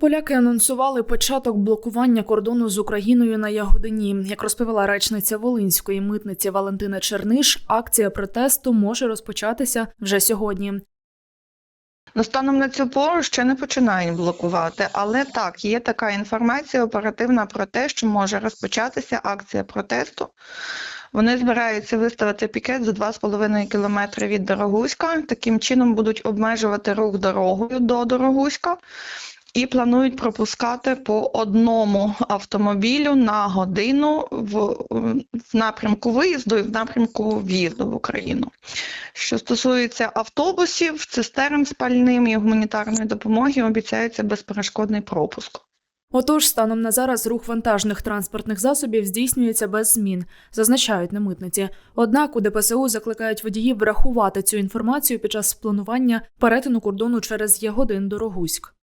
Поляки анонсували початок блокування кордону з Україною на Ягодині. Як розповіла речниця Волинської митниці Валентина Черниш, акція протесту може розпочатися вже сьогодні. Ну, станом на цю пору ще не починають блокувати, але так, є така інформація оперативна про те, що може розпочатися акція протесту. Вони збираються виставити пікет за 2,5 кілометри від Дорогуська. Таким чином будуть обмежувати рух дорогою до Дорогуська і планують пропускати по одному автомобілю на годину в, в напрямку виїзду і в напрямку в'їзду в Україну. Що стосується автобусів, цистерн з пальним і гуманітарної допомоги, обіцяється безперешкодний пропуск. Отож, станом на зараз рух вантажних транспортних засобів здійснюється без змін, зазначають на митниці. Однак у ДПСУ закликають водіїв врахувати цю інформацію під час планування перетину кордону через Ягодин Дорогуськ.